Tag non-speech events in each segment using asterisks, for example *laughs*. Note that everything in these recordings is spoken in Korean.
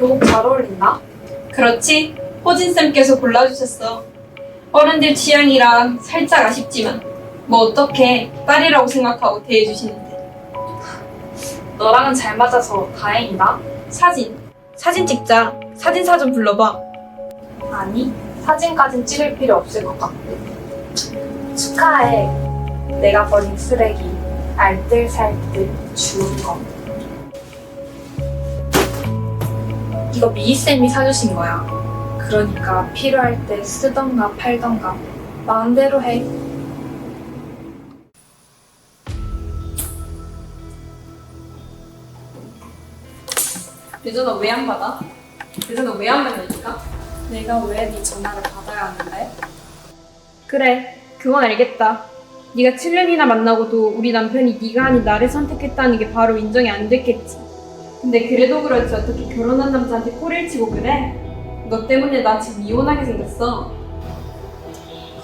교복 잘 어울린다. 그렇지? 호진쌤께서 골라주셨어. 어른들 취향이라 살짝 아쉽지만 뭐 어떻게 딸이라고 생각하고 대해주시는데 너랑은 잘 맞아서 다행이다. 사진 사진 찍자 사진사 좀 불러봐 아니, 사진까진 찍을 필요 없을 것 같고. 축하해. 내가 버린 쓰레기, 알뜰살뜰 주운 거. 이거 미희쌤이 사주신 거야. 그러니까 필요할 때 쓰던가 팔던가 마음대로 해. 유전아 왜 안 받아? 유전아 왜 안 받냐니까? 내가 왜 네 전화를 받아야 하는데? 그래 그건 알겠다 네가 7년이나 만나고도 우리 남편이 네가 아닌 나를 선택했다는 게 바로 인정이 안 됐겠지 근데 그래도 그렇지 어떻게 결혼한 남자한테 꼬리를 치고 그래? 너 때문에 나 지금 이혼하게 생겼어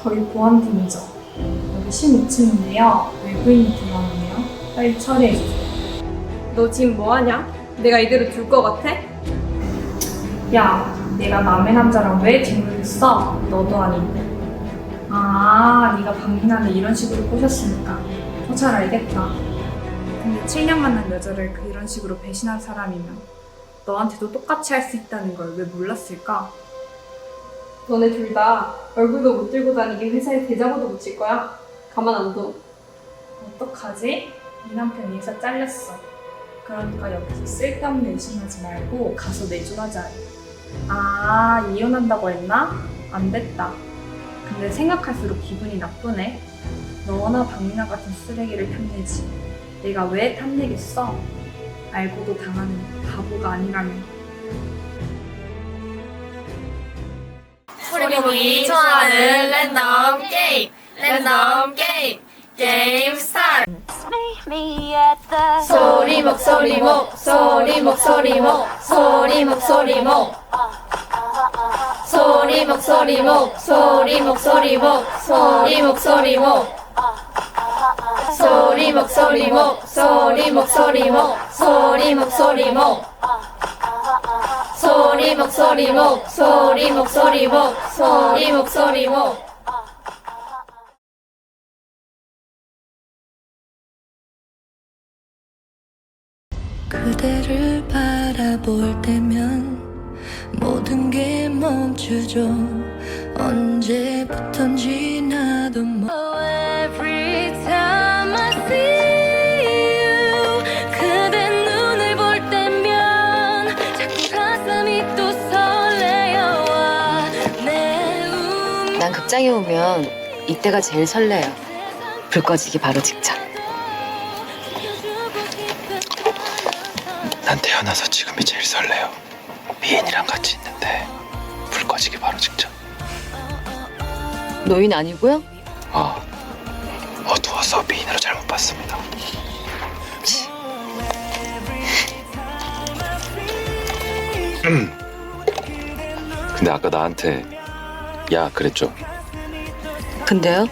거기 보안팀이죠. 여기 16층인데요. 외부인이 들어왔네요. 빨리 처리해주세요. 너 지금 뭐하냐? 내가 이대로 둘 것 같아? 야, 내가 남의 남자랑 왜 뒷물을 너도 아닌데. 아, 네가 박민아를 이런 식으로 꼬셨으니까 더 잘 알겠다. 근데 7년 만난 여자를 그 이런 식으로 배신한 사람이면 너한테도 똑같이 할 수 있다는 걸 왜 몰랐을까? 너네 둘 다 얼굴도 못 들고 다니게 회사에 대자보도 못 칠 거야 가만 안 둬. 어떡하지? 네 남편이 회사 잘렸어. 그러니까 여기서 쓸데없는 의심하지 말고 가서 내조하자. 아, 이혼한다고 했나? 안 됐다. 근데 생각할수록 기분이 나쁘네. 너나 박민아 같은 쓰레기를 탐내지. 내가 왜 탐내겠어? 알고도 당하는 바보가 아니라면. 우리 보기 좋아하는 랜덤 게임 랜덤 게임 게임 스타트 소리목 소리목 소리목 소리목 소리목. 소리목 소리목 소리목 소리목 소리목 소리목 소리 목소리 목소리 목소리 목소리 목소리 목. 소리 목소리 목소리 목소리 목소리 목소리 목. 그대를 바라볼 때면 모든 게 멈추죠. 언제부턴지 나도 뭐 oh, 극장에 오면 이때가 제일 설레요. 불 꺼지기 바로 직전. 난 태어나서 지금이 제일 설레요. 미인이랑 같이 있는데 불 꺼지기 바로 직전. 노인 아니고요? 아 어두워서 미인으로 잘못 봤습니다. 음. 근데 아까 나한테 야 그랬죠? 근데요?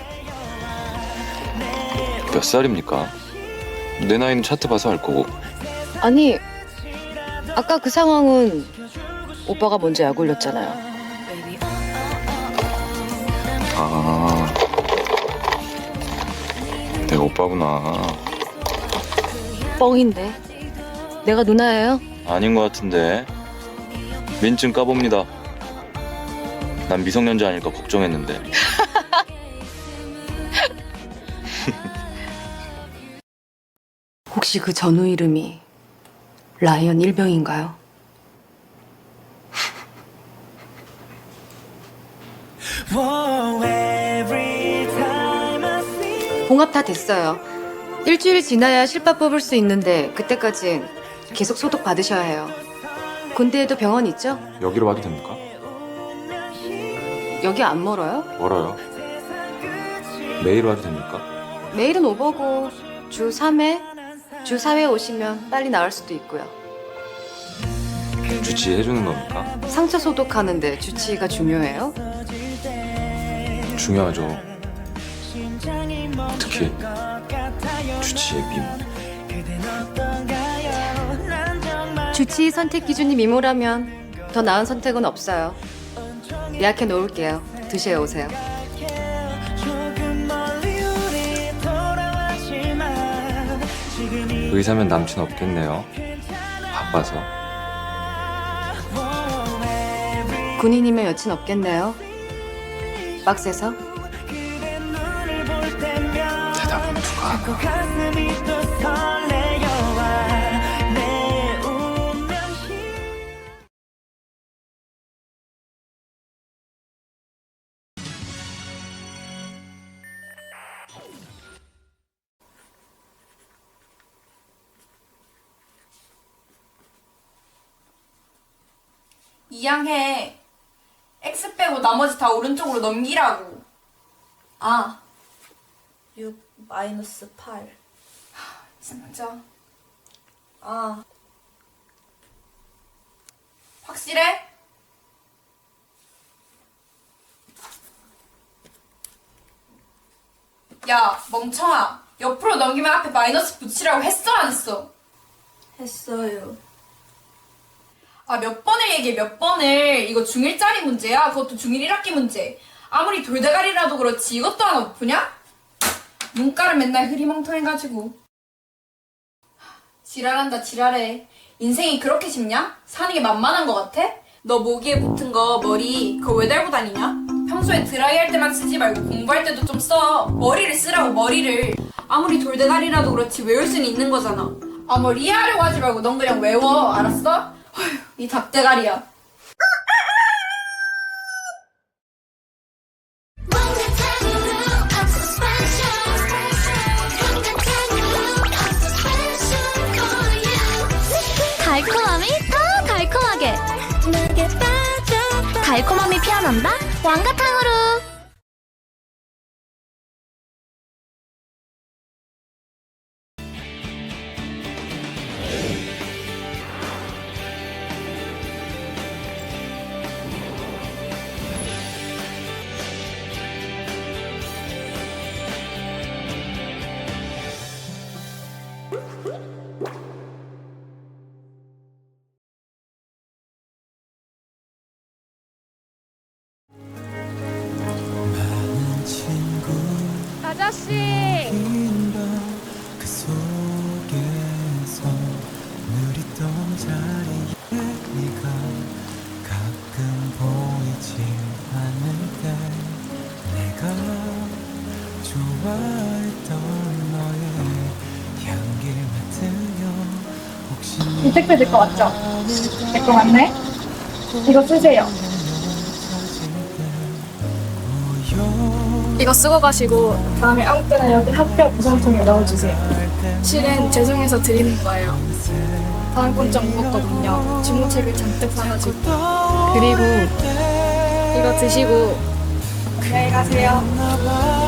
몇 살입니까? 내 나이는 차트 봐서 알 거고 아니, 아까 그 상황은 오빠가 먼저 약 올렸잖아요. 아 내가 오빠구나 뻥인데. 내가 누나예요? 아닌 것 같은데 민증 까봅니다 난 미성년자 아닐까 걱정했는데 *laughs* 혹시 그 전후 이름이 라이언 일병인가요? *laughs* 봉합 다 됐어요. 일주일 지나야 실밥 뽑을 수 있는데 그때까지 계속 소독 받으셔야 해요. 군대에도 병원 있죠? 여기로 와도 됩니까? 여기 안 멀어요? 멀어요 매일 와도 됩니까? 내일은 오버고 주 3회? 주 4회 오시면 빨리 나을 수도 있고요. 주치해주는 겁니까? 상처 소독하는데 주치의가 중요해요? 중요하죠 특히 주치의 미모 주치의 선택 기준이 미모라면 더 나은 선택은 없어요. 예약해 놓을게요. 드셔 오세요. 의사면 남친 없겠네요. 바빠서. 군인이면 여친 없겠네요. 빡세서? 대답은 누가 하나? 이양해. X 빼고 나머지 다 오른쪽으로 넘기라고. 아. 6 마이너스 8. 진짜. 아. 확실해? 야, 멍청아. 옆으로 넘기면 앞에 마이너스 붙이라고 했어, 안 했어? 했어요. 아, 몇 번을 얘기해, 몇 번을. 이거 중1짜리 문제야. 그것도 중1 1학기 문제. 아무리 돌대가리라도 그렇지. 이것도 하나 못 푸냐? 눈가를 맨날 흐리멍텅해가지고. 지랄한다, 지랄해. 인생이 그렇게 쉽냐? 사는 게 만만한 것 같아? 너 모기에 붙은 거 머리 그거 왜 달고 다니냐? 평소에 드라이 할 때만 쓰지 말고 공부할 때도 좀 써. 머리를 쓰라고 머리를. 아무리 돌대가리라도 그렇지 외울 수는 있는 거잖아. 아뭐 리하려고 하지 말고 넌 그냥 외워. 알았어? 어휴, 이 닭대가리야. 달콤함이 더 달콤하게. 달콤함이 피어난다? 왕가탕으로 택배 내거 맞죠? 내거 맞네? 이거 쓰세요. 이거 쓰고 가시고 다음에 아무 때나 여기 학교 보상통에 넣어주세요. 실은 죄송해서 드리는 거예요. 다음 건좀 무겁거든요. 주무책을 잔뜩 사가지고. 그리고 이거 드시고 안녕히 가세요.